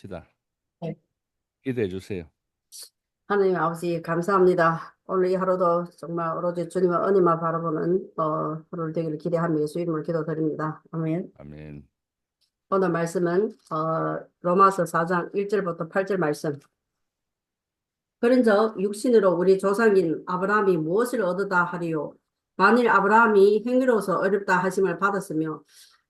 합시다. 네. 기도해 주세요. 하나님 아버지 감사합니다. 오늘 이 하루도 정말 오로지 주님의 은혜만 바라보는 어, 하루를 되기를 기대하며 예수 이름으로 기도드립니다. 아멘. 아멘. 오늘 말씀은 어, 로마서 4장 1절부터 8절 말씀. 그런즉 육신으로 우리 조상인 아브라함이 무엇을 얻었다 하리요? 만일 아브라함이 행위로서 어렵다 하심을 받았으며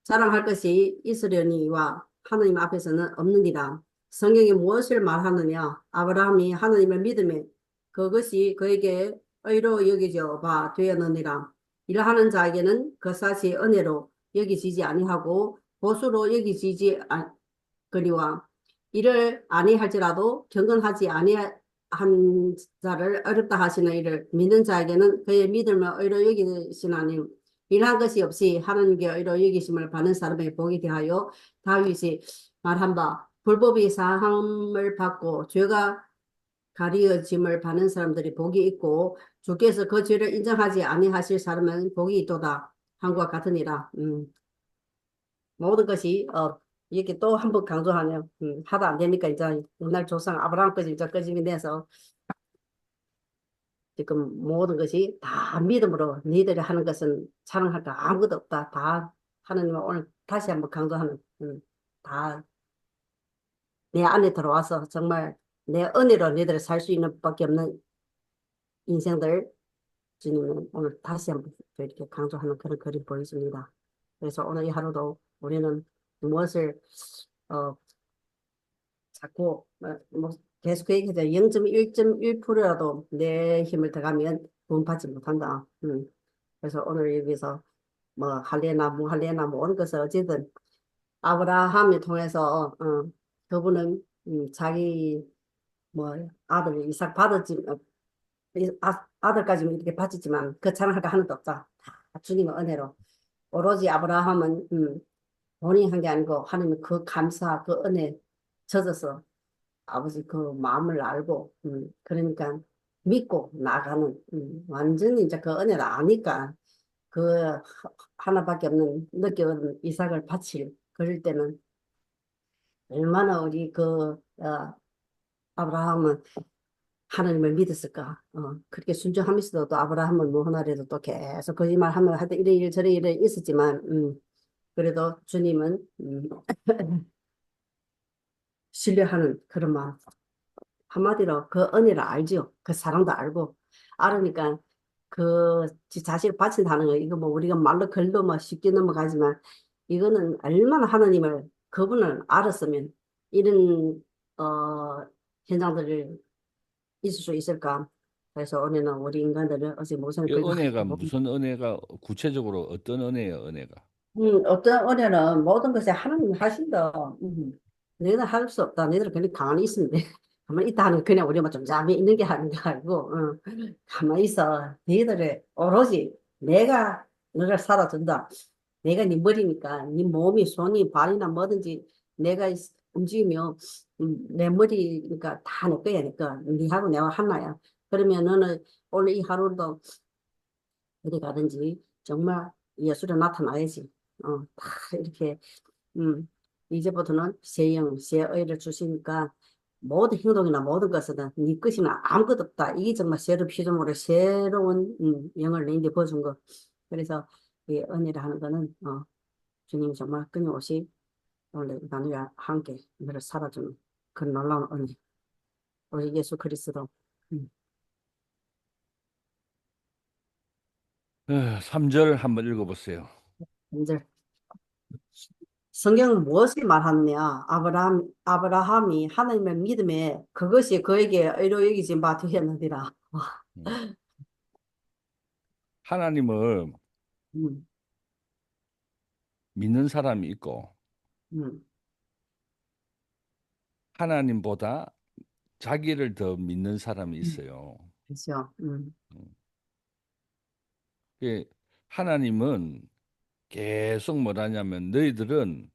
자랑할 것이 있으려니와 하나님 앞에서는 없느니라. 성경이 무엇을 말하느냐? 아브라함이 하나님을 믿음에 그것이 그에게 의로 여겨져 봐 되었느니라. 일하는 자에게는 그 사실 은혜로 여기지지 아니하고 보수로 여기지지 아, 거니와 이를 아니할지라도 경건하지 아니한 자를 어렵다 하시는 이를 믿는 자에게는 그의 믿음을 의로 여기시나니 일한 것이 없이 하나님께 의로 여기심을 받는 사람의 복이 대하여 다윗이 말한 바 불법이 사함을 받고 죄가 가리어짐을 받는 사람들이 복이 있고 주께서 그 죄를 인정하지 아니하실 사람은 복이 있도다 한과 같으니라. 음. 모든 것이 어 이렇게 또 한 번 강조하네요. 음, 하다 안 되니까 이제 옛날 조상 아브라함까지 이제 끄집이 내서 지금 모든 것이 다 믿음으로 너희들이 하는 것은 자랑할 거 아무것도 없다. 다 하나님은 오늘 다시 한번 강조하는 음, 다내 안에 들어와서 정말 내 은혜로 너희들이 살 수 있는 밖에 없는 인생들 주님은 오늘 다시 한번 이렇게 강조하는 그런 그림 보여줍니다. 그래서 오늘 이 하루도 우리는 무엇을 어 자꾸 어, 뭐 계속 얘기하죠. 0.1.1%라도 내 힘을 더가면 구원받지 못한다. 음. 그래서 오늘 여기서 뭐 할례나 뭐 할례나 모든 것을 어쨌든 아브라함을 통해서 어, 그분은 음, 자기 뭐 아들 이삭 받았지 어, 이- 아, 아들까지 이렇게 받았지만 그 자랑할 거 하나도 없다. 다 주님의 은혜로 오로지 아브라함은 음, 본인이 한 게 아니고 하나님 그 감사 그 은혜 젖어서 아버지 그 마음을 알고 음, 그러니까 믿고 나가는 음, 완전히 이제 그 은혜를 아니까 그 하- 하나밖에 없는 느껴온 이삭을 바칠 그럴 때는 얼마나 우리 그 어, 아브라함은 하나님을 믿었을까? 어, 그렇게 순종하면서도 또 아브라함은 뭐 하나라도 또 계속 거짓말하면 하여튼 이래 일 저래 일에 있었지만 음, 그래도 주님은 음, 신뢰하는 그런 마음 한마디로 그 은혜를 알죠. 그 사랑도 알고 알으니까 그 지- 자신을 바친다는 거 이거 뭐 우리가 말로 글로 뭐 쉽게 넘어가지만 이거는 얼마나 하나님을 그분을 알았으면 이런 어 현장들을 있을 수 있을까? 그래서 오늘은 우리 인간들은 어제 무슨 이 은혜가 무슨 은혜가 구체적으로 어떤 은혜예요, 은혜가? 음, 어떤 은혜는 모든 것에 하나님 하신다. 음, 너희는 할수 없다. 너희들은 그냥 가만히 있으면 돼. 가만히 있다 하는 그냥 우리만 좀 잠이 있는 게 하는 게 아니고, 어, 가만히 있어. 너희들의 오로지 내가 너를 살아준다. 내가 네 머리니까 네 몸이 손이 발이나 뭐든지 내가 있- 움직이면 음, 내 머리니까 다 내 거야, 내 거. 네하고 내가 하나야. 그러면 너는 오늘 이 하루도 어디 가든지 정말 예수로 나타나야지. 어, 다 이렇게, 음, 이제부터는 새 영, 새 의를 주시니까 모든 행동이나 모든 것은 네 것이나 아무것도 없다. 이게 정말 새로 피조물의 새로운 음, 영을 내게 보여준 거. 그래서 이 은혜를 하는 거는 어, 주님 정말 끊임없이 오늘 나누야 함께 너를 살아주는 그 놀라운 은혜. 우리 예수 그리스도. 음, 3절 한번 읽어보세요. 이제 성경은 무엇을 말하느냐? 아브라함, 아브라함이 하나님의 믿음에 그것이 그에게 의로 여기진 바 되었느니라. 하나님을 음, 믿는 사람이 있고 음, 하나님보다 자기를 더 믿는 사람이 있어요. 그렇죠. 음, 그 하나님은 계속 뭐라냐면 너희들은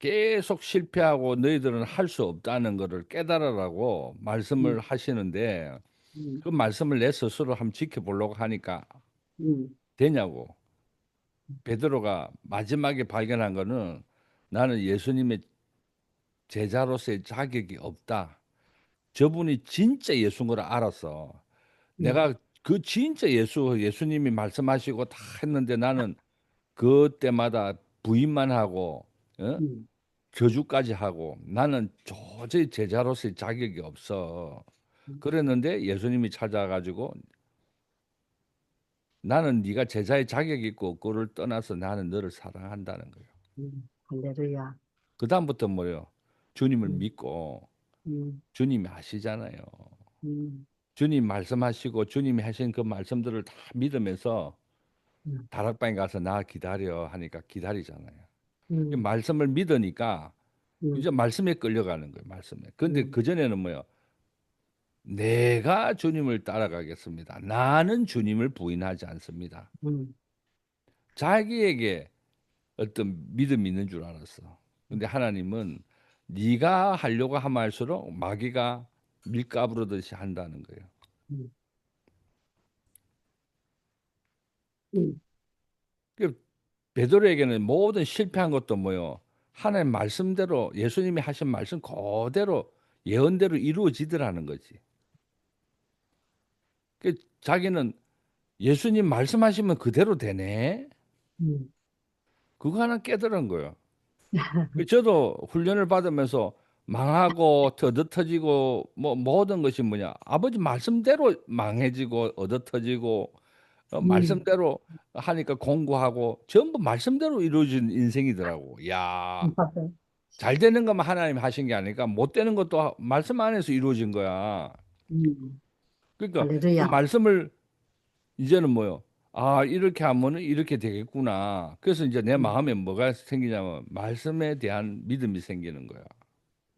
계속 실패하고 너희들은 할 수 없다는 것을 깨달으라고 말씀을 음. 하시는데 음, 그 말씀을 내 스스로 한번 지켜보려고 하니까 음, 되냐고. 베드로가 마지막에 발견한 거는 나는 예수님의 제자로서의 자격이 없다. 저분이 진짜 예수인 걸 알았어. 음, 내가 그 진짜 예수 예수님이 말씀하시고 다 했는데 나는 그때마다 부인만 하고 어? 음, 저주까지 하고 나는 도저히 제자로서의 자격이 없어. 음, 그랬는데 예수님이 찾아가지고 나는 네가 제자의 자격이 있고 없고를 떠나서 나는 너를 사랑한다는 거예요. 음. 할렐루야. 그 다음부터 뭐요? 주님을 음, 믿고 음, 주님이 하시잖아요. 음, 주님 말씀하시고 주님이 하신 그 말씀들을 다 믿으면서 음, 다락방에 가서 나 기다려 하니까 기다리잖아요. 이 음, 말씀을 믿으니까 음, 이제 말씀에 끌려가는 거예요. 말씀에. 근데 음, 그 전에는 뭐요? 내가 주님을 따라가겠습니다. 나는 주님을 부인하지 않습니다. 음, 자기에게 어떤 믿음이 있는 줄 알았어. 근데 하나님은 네가 하려고 하면 할수록 마귀가 밀가부르듯이 한다는 거예요. 음, 음, 그 베드로에게는 모든 실패한 것도 뭐요? 하나님 말씀대로 예수님이 하신 말씀 그대로 예언대로 이루어지더라는 거지. 그 자기는 예수님 말씀하시면 그대로 되네. 음. 그거 하나 깨달은 거예요. 그 저도 훈련을 받으면서 망하고 얻어터지고 뭐 모든 것이 뭐냐 아버지 말씀대로 망해지고 얻어터지고 어, 음, 말씀대로 하니까 공부하고 전부 말씀대로 이루어진 인생이더라고. 야, 맞아요. 잘 되는 것만 하나님 하신 게 아니까 못 되는 것도 말씀 안에서 이루어진 거야. 음, 그러니까 그 할렐루야. 말씀을 이제는 뭐요? 아, 이렇게 하면은 이렇게 되겠구나. 그래서 이제 내 음, 마음에 뭐가 생기냐면 말씀에 대한 믿음이 생기는 거야.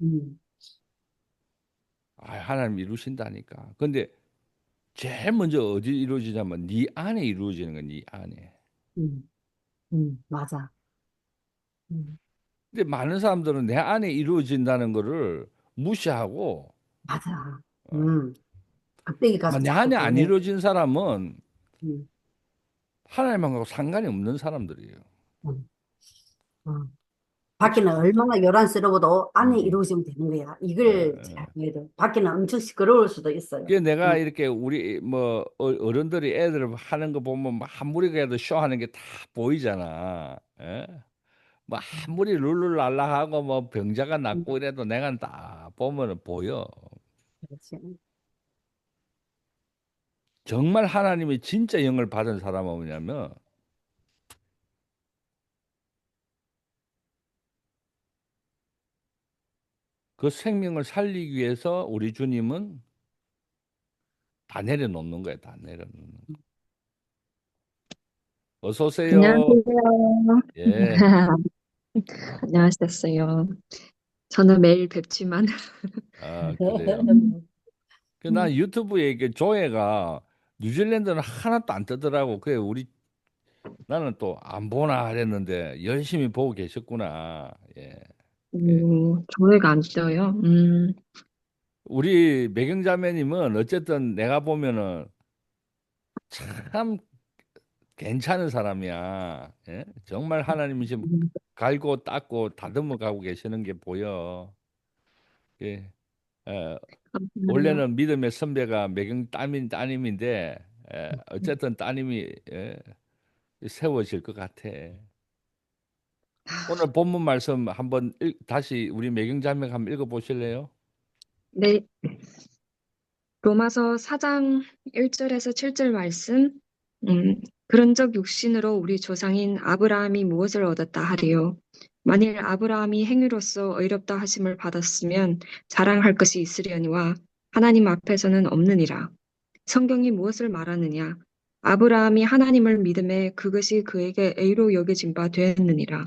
음, 아, 하나님 이루신다니까. 근데 제일 먼저 어디 이루어지냐면 네 안에 이루어지는 거야, 네 안에. 음, 음, 맞아. 음, 근데 많은 사람들은 내 안에 이루어진다는 거를 무시하고 맞아. 어, 음, 가서 내 자꾸 안에 안. 이루어진 사람은 음, 하나님하고 상관이 없는 사람들이에요. 음, 음. 그 밖에는 얼마나 요란스러워도 안에 음, 이루어지면 되는 거야. 예, 이걸 예. 잘 해야 돼. 밖에는 엄청 시끄러울 수도 있어요. 그게 내가 음, 이렇게 우리 뭐 어- 어른들이 애들 하는 거 보면 막 아무리 그래도 쇼하는 게 다 보이잖아. 예? 뭐 아무리 룰루랄라하고 뭐 병자가 음, 낫고 이래도 내가 딱 보면은 보여. 그렇지. 정말 하나님이 진짜 영을 받은 사람은 뭐냐면 그 생명을 살리기 위해서 우리 주님은 다 내려놓는 거야. 다 내려놓는 거. 어서 오세요. 안녕하세요. 예. 안녕하셨어요. 저는 매일 뵙지만, 아, 그래요. 음, 그난 유튜브에 이게 조회가 뉴질랜드는 하나도 안 뜨더라고. 그래 우리 나는 또 안 보나 그랬는데 열심히 보고 계셨구나. 예. 예. 음, 조회가 안 떠요. 음, 우리 매경자매님은 어쨌든 내가 보면은 참 괜찮은 사람이야. 예? 정말 하나님이 지금 음, 갈고 닦고 다듬어 가고 계시는 게 보여. 예. 어. 원래는 믿음의 선배가 매경 따님 따님인데 예, 어쨌든 따님이 예, 세워질 것 같아. 오늘 본문 말씀 한번 읽- 다시 우리 매경자매가 한번 읽어 보실래요? 네, 로마서 4장 1절에서 7절 말씀. 음, 그런적 육신으로 우리 조상인 아브라함이 무엇을 얻었다 하리요. 만일 아브라함이 행위로서 의롭다 하심을 받았으면 자랑할 것이 있으려니와 하나님 앞에서는 없느니라. 성경이 무엇을 말하느냐? 아브라함이 하나님을 믿음에 그것이 그에게 의로 여겨진 바 되었느니라.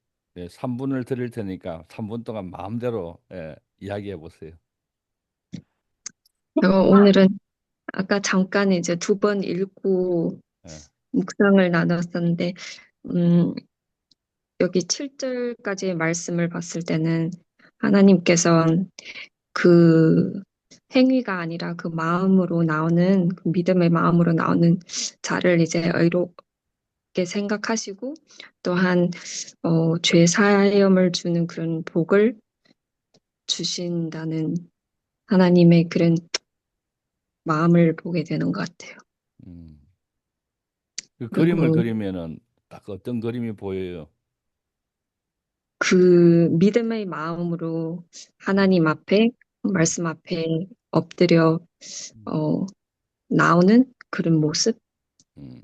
예, 3분을 드릴 테니까 3분 동안 마음대로 예, 이야기해 보세요. 어, 오늘은 아까 잠깐 이제 두 번 읽고 예. 묵상을 나눴었는데, 음, 여기 7절까지의 말씀을 봤을 때는 하나님께서 그 행위가 아니라 그 마음으로 나오는, 그 믿음의 마음으로 나오는 자를 이제 의 롭게 생각하시고, 또한, 어, 죄 사함을 주는 그런 복을 주신다는 하나님의 그런 마음을 보게 되는 것 같아요. 음. 그 그림을 그리고 그리면은 딱 어떤 그림이 보여요? 그 믿음의 마음으로 하나님 앞에, 말씀 앞에 엎드려, 어, 나오는 그런 모습? 음.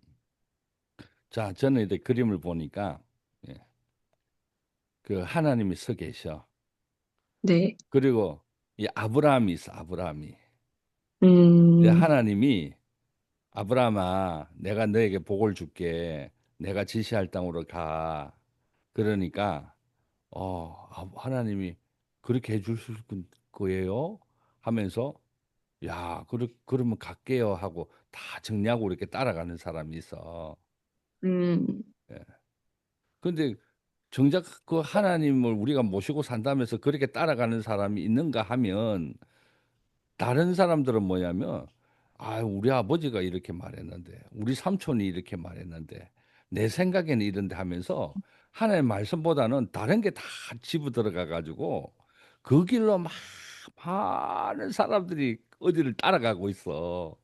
자, 저는 이제 그림을 보니까 예. 그 하나님이 서 계셔. 네. 그리고 이 아브라함이 있어, 아브라함이. 음, 근데 하나님이 아브라함아, 내가 너에게 복을 줄게. 내가 지시할 땅으로 가. 그러니까 어, 아, 하나님이 그렇게 해주실 거예요? 하면서 야, 그러, 그러면 갈게요 하고 다 정리하고 이렇게 따라가는 사람이 있어. 음, 근데 정작 그 하나님을 우리가 모시고 산다면서 그렇게 따라가는 사람이 있는가 하면 다른 사람들은 뭐냐면 아, 우리 아버지가 이렇게 말했는데 우리 삼촌이 이렇게 말했는데 내 생각에는 이런데 하면서 하나님의 말씀보다는 다른 게 다 집어 들어가 가지고 그 길로 막 많은 사람들이 어디를 따라가고 있어.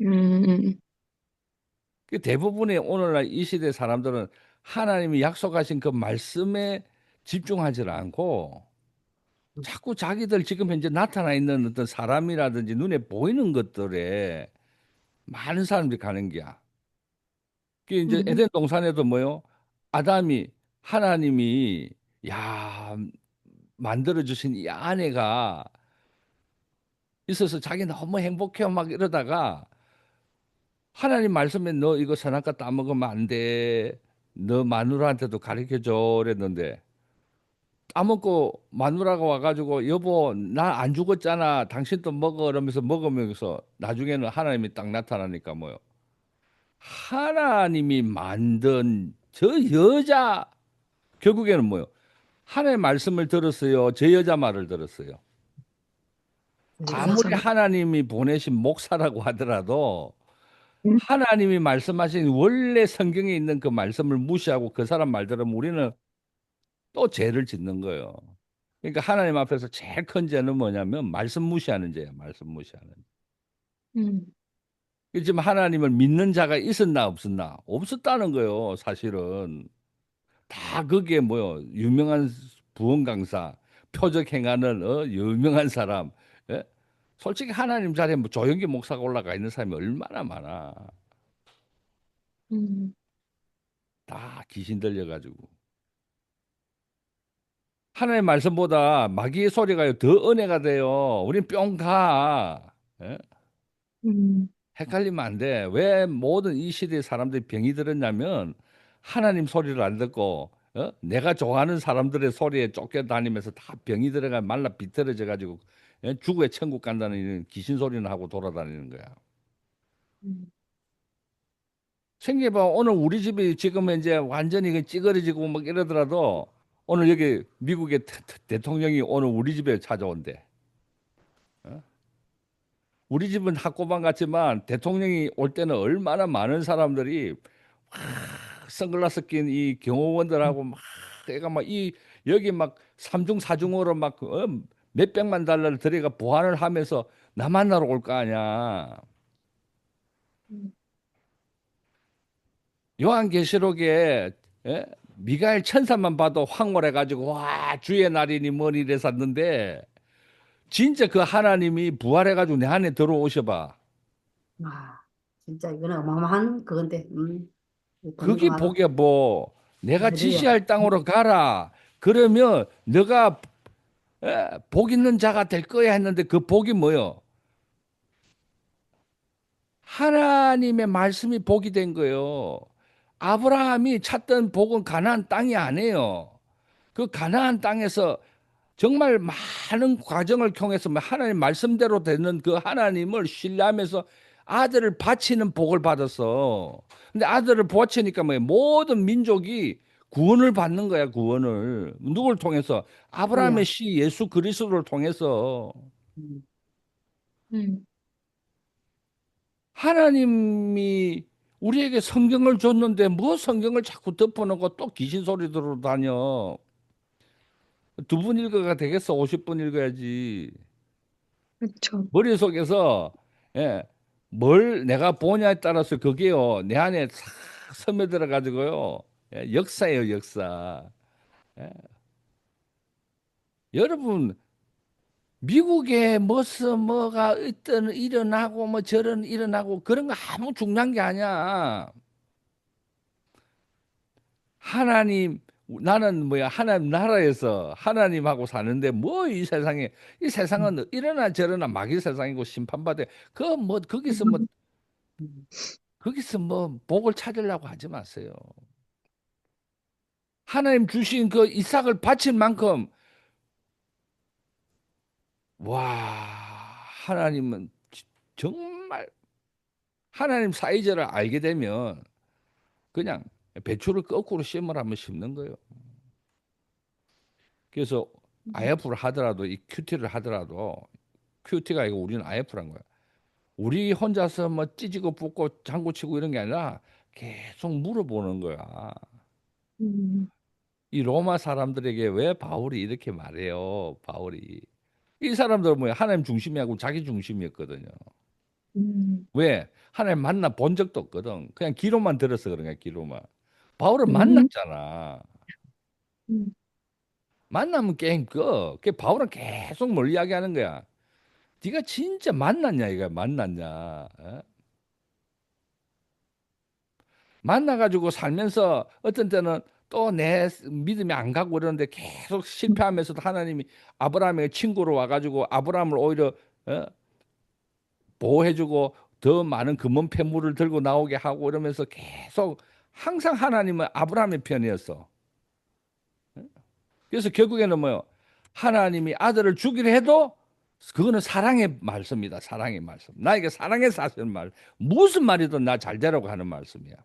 음, 그 대부분의 오늘날 이 시대 사람들은 하나님이 약속하신 그 말씀에 집중하지 않고 자꾸 자기들 지금 현재 나타나 있는 어떤 사람이라든지 눈에 보이는 것들에 많은 사람들이 가는 거야. 그 이제 음, 에덴 동산에도 뭐요? 아담이 하나님이 야 만들어 주신 이 아내가 있어서 자기 너무 행복해 막 이러다가 하나님 말씀에 너 이거 선악과 따먹으면 안 돼. 너 마누라한테도 가르쳐 줘 그랬는데 따먹고 마누라가 와가지고 여보 나 안 죽었잖아. 당신도 먹어 그러면서 먹으면서 나중에는 하나님이 딱 나타나니까 뭐요? 하나님이 만든 저 여자 결국에는 뭐요? 하나님의 말씀을 들었어요. 저 여자 말을 들었어요. 아무리 하나님이 보내신 목사라고 하더라도 음. 하나님이 말씀하신 원래 성경에 있는 그 말씀을 무시하고 그 사람 말 들으면 우리는 또 죄를 짓는 거예요. 그러니까 하나님 앞에서 제일 큰 죄는 뭐냐면 말씀 무시하는 죄예요. 말씀 무시하는. 죄. 음, 지금 하나님을 믿는 자가 있었나 없었나? 없었다는 거예요. 사실은 다 그게 뭐요? 유명한 부흥 강사, 표적 행하는 어? 유명한 사람. 예? 솔직히 하나님 자리에 뭐 조영기 목사가 올라가 있는 사람이 얼마나 많아. 음, 다 귀신 들려가지고. 하나님의 말씀보다 마귀의 소리가 더 은혜가 돼요. 우린 뿅 가. 예? 음, 헷갈리면 안 돼. 왜 모든 이 시대의 사람들이 병이 들었냐면 하나님 소리를 안 듣고 어? 내가 좋아하는 사람들의 소리에 쫓겨다니면서 다 병이 들어가 말라 비틀어져 가지고 예? 죽어야 천국 간다는 이런 귀신 소리는 하고 돌아다니는 거야. 음, 생각해봐. 오늘 우리 집이 지금 이제 완전히 그 찌그러지고 막 이러더라도 오늘 여기 미국의 대통령이 오늘 우리 집에 찾아온대. 어? 우리 집은 학고방 같지만 대통령이 올 때는 얼마나 많은 사람들이 막 선글라스 낀 이 경호원들하고 막 애가 막 이 여기 막 삼중 사중으로 막 어, 몇백만 달러를 들여가 보안을 하면서 나 만나러 올 거 아니야. 음. 요한계시록에 예? 미가엘 천사만 봐도 황홀해가지고 와 주의 날이니 뭐니 이랬었는데 진짜 그 하나님이 부활해가지고 내 안에 들어오셔봐. 와, 진짜 이거는 어마어마한 그건데, 음, 그게. 복이야 뭐. 내가 할렐루야. 지시할 땅으로 가라. 그러면 너가 예, 복 있는 자가 될 거야 했는데 그 복이 뭐요? 하나님의 말씀이 복이 된 거예요. 아브라함이 찾던 복은 가나안 땅이 아니에요. 그 가나안 땅에서 정말 많은 과정을 통해서 뭐 하나님 말씀대로 되는 그 하나님을 신뢰하면서 아들을 바치는 복을 받았어. 근데 아들을 바치니까 뭐 모든 민족이 구원을 받는 거야, 구원을. 누굴 통해서? 아브라함의 야. 씨 예수 그리스도를 통해서. 음. 음, 하나님이 우리에게 성경을 줬는데 뭐 성경을 자꾸 덮어놓고 또 귀신 소리 들어 다녀. 두 분 읽어가 되겠어? 50분 읽어야지. 그렇죠. 머릿속에서 예, 뭘 내가 보냐에 따라서 그게요 내 안에 싹 스며들어 가지고요 예, 역사예요 역사 예. 여러분 미국에 무슨 뭐가 어떤 일어나고 뭐 저런 일어나고 그런 거 아무 중요한 게 아니야 하나님 나는 뭐야 하나님 나라에서 하나님하고 사는데 뭐 이 세상에 이 세상은 이러나 저러나 마귀 세상이고 심판받아 그 뭐 거기서 뭐 음. 거기서 뭐 복을 찾으려고 하지 마세요. 하나님 주신 그 이삭을 바친 만큼 와 하나님은 지- 정말 하나님 사이절을 알게 되면 그냥 배추를 거꾸로 심으라면 심는 거예요. 그래서 IF를 하더라도 이 QT를 하더라도 QT가 아니고 우리는 IF란 거야. 우리 혼자서 뭐 찢고 붓고 장구치고 이런 게 아니라 계속 물어보는 거야. 음, 이 로마 사람들에게 왜 바울이 이렇게 말해요? 바울이 이 사람들은 뭐야? 하나님 중심이 하고 자기 중심이었거든요. 음, 왜? 하나님 만나 본 적도 없거든. 그냥 기로만 들었어 그런 거야. 기로만. 바울은 음. 만났잖아. 음, 만나면 게임 꺼. 그 바울은 계속 뭘 이야기하는 거야. 네가 진짜 만났냐 이거 만났냐? 어? 만나가지고 살면서 어떤 때는 또 내 믿음이 안 가고 그러는데 계속 실패하면서도 하나님이 아브라함의 친구로 와가지고 아브라함을 오히려 어? 보호해주고 더 많은 금은 폐물을 들고 나오게 하고 이러면서 계속 항상 하나님은 아브라함의 편이었어. 그래서 결국에는 뭐요? 하나님이 아들을 주기로 해도 그거는 사랑의 말씀이다. 사랑의 말씀. 나에게 사랑해서 하시는 말. 무슨 말이든 나 잘 되라고 하는 말씀이야.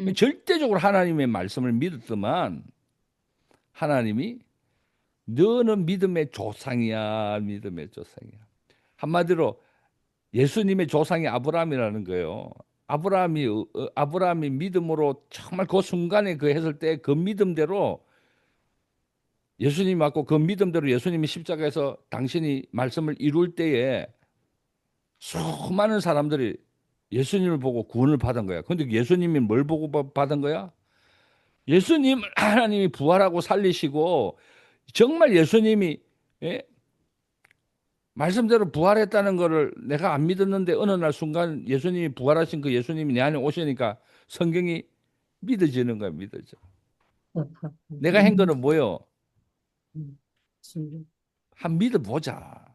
음. 절대적으로 하나님의 말씀을 믿었더만 하나님이 너는 믿음의 조상이야. 믿음의 조상이야. 한마디로 예수님의 조상이 아브라함이라는 거예요. 아브라함이 어, 어, 아브라함이 믿음으로 정말 그 순간에 그 했을 때 그 믿음대로 예수님 맞고 그 믿음대로 예수님이 십자가에서 당신이 말씀을 이룰 때에 수많은 사람들이 예수님을 보고 구원을 받은 거야. 근데 예수님이 뭘 보고 바- 받은 거야? 예수님을 하나님이 부활하고 살리시고 정말 예수님이 예? 말씀대로 부활했다는 거를 내가 안 믿었는데 어느 날 순간 예수님이 부활하신 그 예수님이 내 안에 오시니까 성경이 믿어지는 거야, 믿어져. 내가 한 거는 뭐요? 음. 음. 한 믿어보자.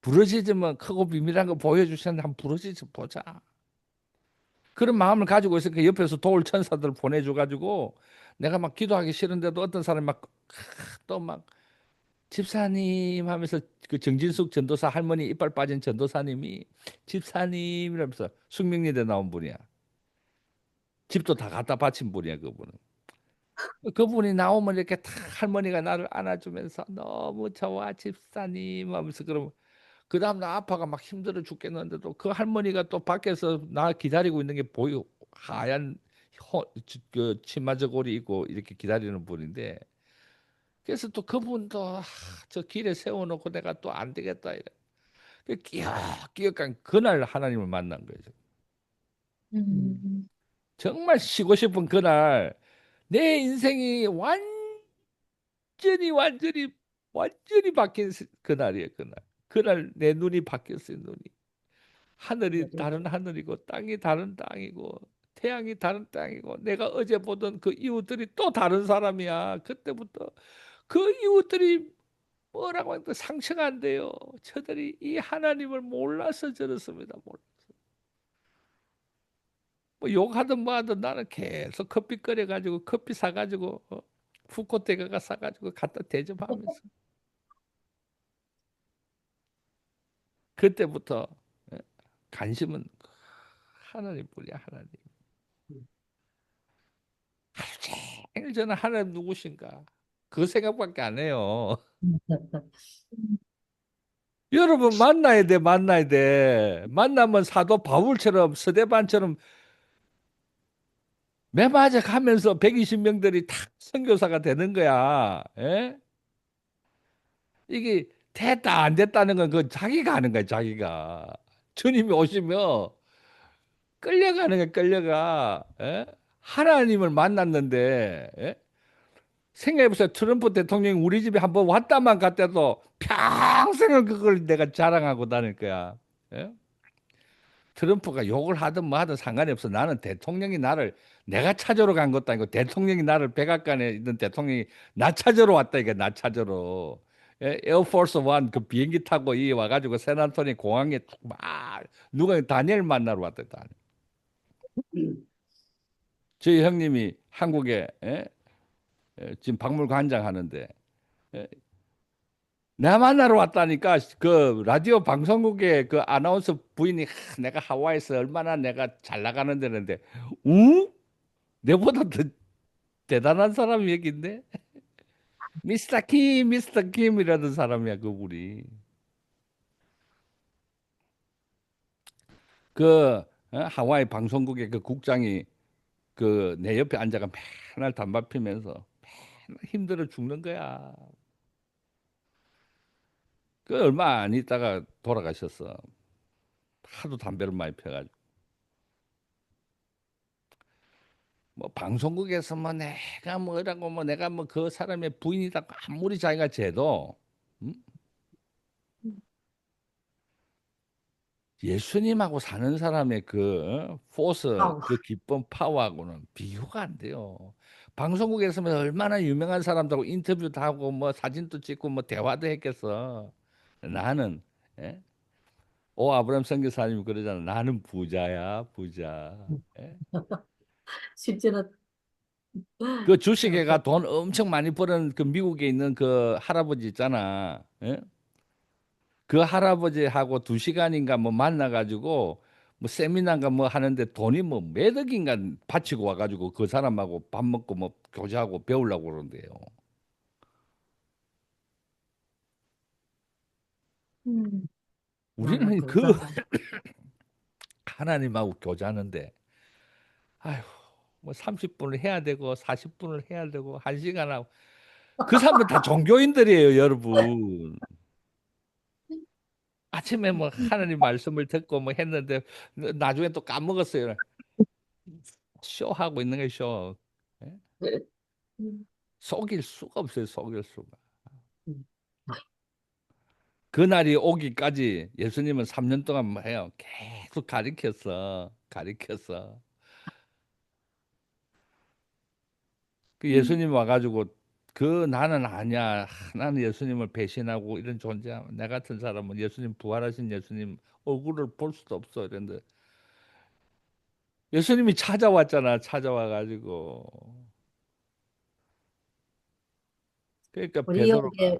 부러지지만 크고 비밀한 거 보여주셨는데 한 부러지지 보자. 그런 마음을 가지고 있으니까 옆에서 도울 천사들 보내줘가지고 내가 막 기도하기 싫은데도 어떤 사람이 막또막 집사님 하면서 그 정진숙 전도사 할머니 이빨 빠진 전도사님이 집사님 이러면서 숙명리대 나온 분이야. 집도 다 갖다 바친 분이야 그분은. 그분이 나오면 이렇게 탁 할머니가 나를 안아주면서 너무 좋아 집사님 하면서 그러면 그 다음 나 아파가 막 힘들어 죽겠는데도 그 할머니가 또 밖에서 나 기다리고 있는 게 보여 하얀 허, 저- 그 치마 저고리 입고 이렇게 기다리는 분인데 그래서 또 그분도 아, 저 길에 세워놓고 내가 또 안 되겠다 이래. 그 끼역끼역한 그날 하나님을 만난 거죠. 음, 정말 쉬고 싶은 그날 내 인생이 완전히 완전히 완전히 바뀐 시- 그날이에요 그날 그날 내 눈이 바뀌었어요 눈이. 하늘이 맞아요. 다른 하늘이고 땅이 다른 땅이고 태양이 다른 땅이고 내가 어제 보던 그 이웃들이 또 다른 사람이야. 그때부터 그 이웃들이 뭐라고 안 돼요. 저들이 이 하나님을 몰라서 저렇습니다 몰라서. 뭐 욕하든 뭐하든 나는 계속 커피 끓여가지고 커피 사가지고 어, 푸코테가 사가지고 갖다 대접하면서 그때부터 예, 관심은 하나님뿐이야 하나님. 하루 종일 저는 하나님 누구신가 그 생각밖에 안 해요. 여러분 만나야 돼 만나야 돼 만나면 사도 바울처럼 서대반처럼 매맞아 가면서 120명들이 다 선교사가 되는 거야. 예? 이게 됐다 안 됐다는 건 그 자기가 하는 거야 자기가 주님이 오시면 끌려가는 거야 끌려가 예? 하나님을 만났는데 예? 생각해보세요 트럼프 대통령이 우리 집에 한번 왔다만 갔다도 평생을 그걸 내가 자랑하고 다닐 거야 예? 트럼프가 욕을 하든 뭐 하든 상관이 없어 나는 대통령이 나를 내가 찾으러 간 것도 아니고 대통령이 나를 백악관에 있는 대통령이 나 찾으러 왔다 이게 나 찾으러 예, 에어포스 원 그 비행기 타고 이 와가지고 샌안토니 공항에 막 누가 다니엘 만나러 왔다. 저희 형님이 한국에 예? 예, 지금 박물관장 하는데 예, 나 만나러 왔다니까 그 라디오 방송국에 그 아나운서 부인이 하, 내가 하와이에서 얼마나 내가 잘 나가는 데는데 우 내보다 더 대단한 사람이 있네 미스터 킴 미스터 킴이라던 사람이야 그분이 그 어, 하와이 방송국의 그 국장이 그 내 옆에 앉아가 맨날 담배 피면서 맨날 힘들어 죽는 거야. 그 얼마 안 있다가 돌아가셨어. 하도 담배를 많이 펴가지고. 뭐 방송국에서 뭐 내가 뭐라고 뭐 내가 뭐 그 사람의 부인이다 아무리 자기가 재도 음? 예수님하고 사는 사람의 그 어, 포스 파워. 그 기쁨 파워하고는 비교가 안 돼요. 방송국에서 뭐 얼마나 유명한 사람들하고 인터뷰도 하고 뭐 사진도 찍고 뭐 대화도 했겠어. 나는 예? 오 아브라함 선교사님이 그러잖아. 나는 부자야 부자. 예? 실제로 그 주식회가 돈 엄청 많이 버는 그 미국에 있는 그 할아버지 있잖아. 예? 그 할아버지하고 두 시간인가 뭐 만나가지고 뭐 세미나인가 뭐 하는데 돈이 뭐 몇억인가 바치고 와가지고 그 사람하고 밥 먹고 뭐 교제하고 배우려고 그러는데요. 음. 우리는 아, 그. 하나님하고 교제하는데 아휴 뭐 30분을 해야 되고 40분을 해야 되고 1시간 하고 그 사람들 다 종교인들이에요, 여러분. 아침에 뭐 하나님 말씀을 듣고 뭐 했는데 나중에 또 까먹었어요. 쇼하고 있는 거예요, 쇼. 예? 음. 속일 수가 없어요, 속일 수가. 음. 그날이 오기까지 예수님은 3년 동안 뭐 해요. 계속 가리켰어. 가리켰어. 그 예수님 와가지고 그 나는 아니야. 나는 예수님을 배신하고 이런 존재. 내 같은 사람은 예수님 부활하신 예수님 얼굴을 볼 수도 없어. 이런데 예수님이 찾아왔잖아. 찾아와가지고. 그러니까 우리 베드로가 여기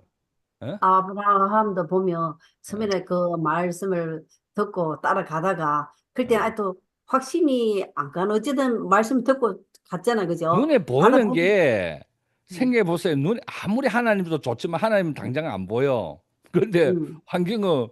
어? 아브라함도 보면 처음에 그 말씀을 듣고 따라가다가 그때 어. 아또 확신이 안 가는 어쨌든 말씀 듣고 갔잖아 그죠? 눈에 보이는 보면 게 음. 생각해 보세요. 눈에 아무리 하나님도 좋지만 하나님은 당장 안 보여. 그런데 음, 환경은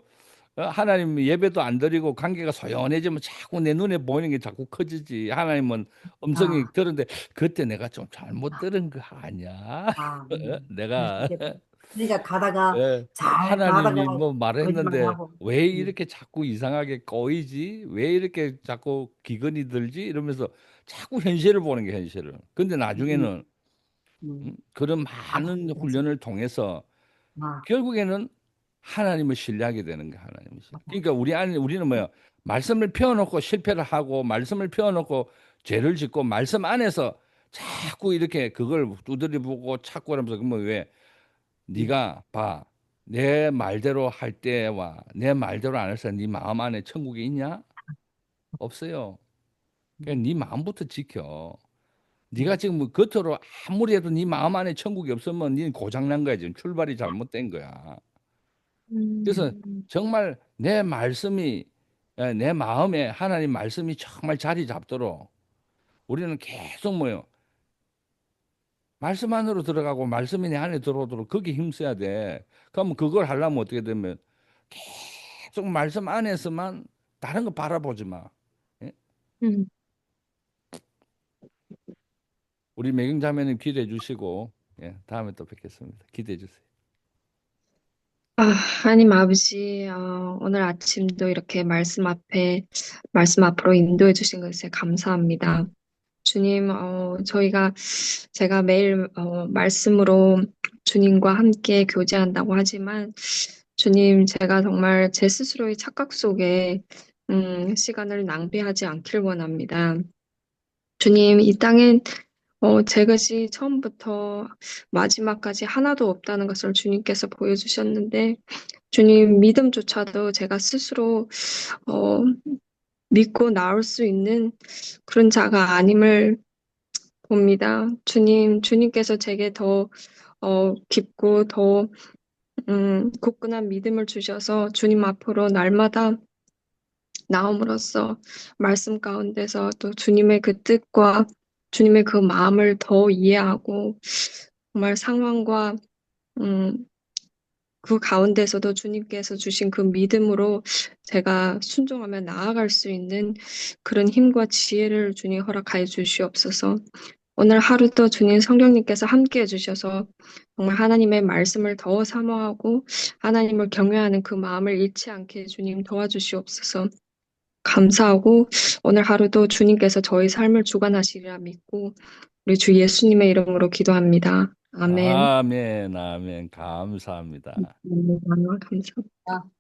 어, 하나님 예배도 안 드리고 관계가 소연해지면 자꾸 내 눈에 보이는 게 자꾸 커지지. 하나님은 음성이 아, 들은데 그때 내가 좀 잘못 들은 거 아니야? 아, 어? 음. 내가 그렇게 그러니까 가다가 예, 잘 하나님이 가다가 뭐 말했는데 거짓말하고 왜 음, 이렇게 자꾸 이상하게 꼬이지? 왜 이렇게 자꾸 기근이 들지? 이러면서 자꾸 현실을 보는 게 현실을. 근데 음, 나중에는 음. 음, 그런 아, 많은 그렇지. 훈련을 통해서 아, 결국에는 하나님을 신뢰하게 되는 거야, 하나님을 신뢰. 그러니까 우리 안에 우리는 뭐야? 말씀을 펴놓고 실패를 하고 말씀을 펴놓고 죄를 짓고 말씀 안에서 자꾸 이렇게 그걸 두드려 보고 찾고 그러면서 그러면 왜 네가 봐. 내 말대로 할 때와 내 말대로 안 해서 네 마음 안에 천국이 있냐? 없어요. 그냥 네 마음부터 지켜. 네가 지금 뭐 겉으로 아무리 해도 네 마음 안에 천국이 없으면 네는 고장난 거야 지금 출발이 잘못된 거야. 그래서 음. 정말 내 말씀이 에, 내 마음에 하나님 말씀이 정말 자리 잡도록 우리는 계속 뭐요? 말씀 안으로 들어가고 말씀이 내 안에 들어오도록 거기 힘써야 돼. 그러면 그걸 하려면 어떻게 되면 계속 말씀 안에서만 다른 거 바라보지 마. 음. 우리 매경 자매님 기도해 주시고 예, 다음에 또 뵙겠습니다. 기대해 주세요. 아, 하나님 아버지, 어, 오늘 아침도 이렇게 말씀 앞에, 말씀 앞으로 인도해 주신 것에 감사합니다. 주님, 어, 저희가, 제가 매일, 어, 말씀으로 주님과 함께 교제한다고 하지만, 주님, 제가 정말 제 스스로의 착각 속에, 음, 시간을 낭비하지 않길 원합니다. 주님, 이 땅엔, 어, 제 것이 처음부터 마지막까지 하나도 없다는 것을 주님께서 보여주셨는데, 주님 믿음조차도 제가 스스로, 어, 믿고 나올 수 있는 그런 자가 아님을 봅니다. 주님, 주님께서 제게 더, 어, 깊고 더, 음, 굳건한 믿음을 주셔서 주님 앞으로 날마다 나옴으로써 말씀 가운데서 또 주님의 그 뜻과 주님의 그 마음을 더 이해하고 정말 상황과 음, 그 가운데서도 주님께서 주신 그 믿음으로 제가 순종하며 나아갈 수 있는 그런 힘과 지혜를 주님 허락하여 주시옵소서. 오늘 하루도 주님 성령님께서 함께 해주셔서 정말 하나님의 말씀을 더 사모하고 하나님을 경외하는 그 마음을 잃지 않게 주님 도와주시옵소서. 감사하고 오늘 하루도 주님께서 저희 삶을 주관하시리라 믿고 우리 주 예수님의 이름으로 기도합니다. 아멘. 아멘, 아멘. 감사합니다. 감사합니다. 감사합니다.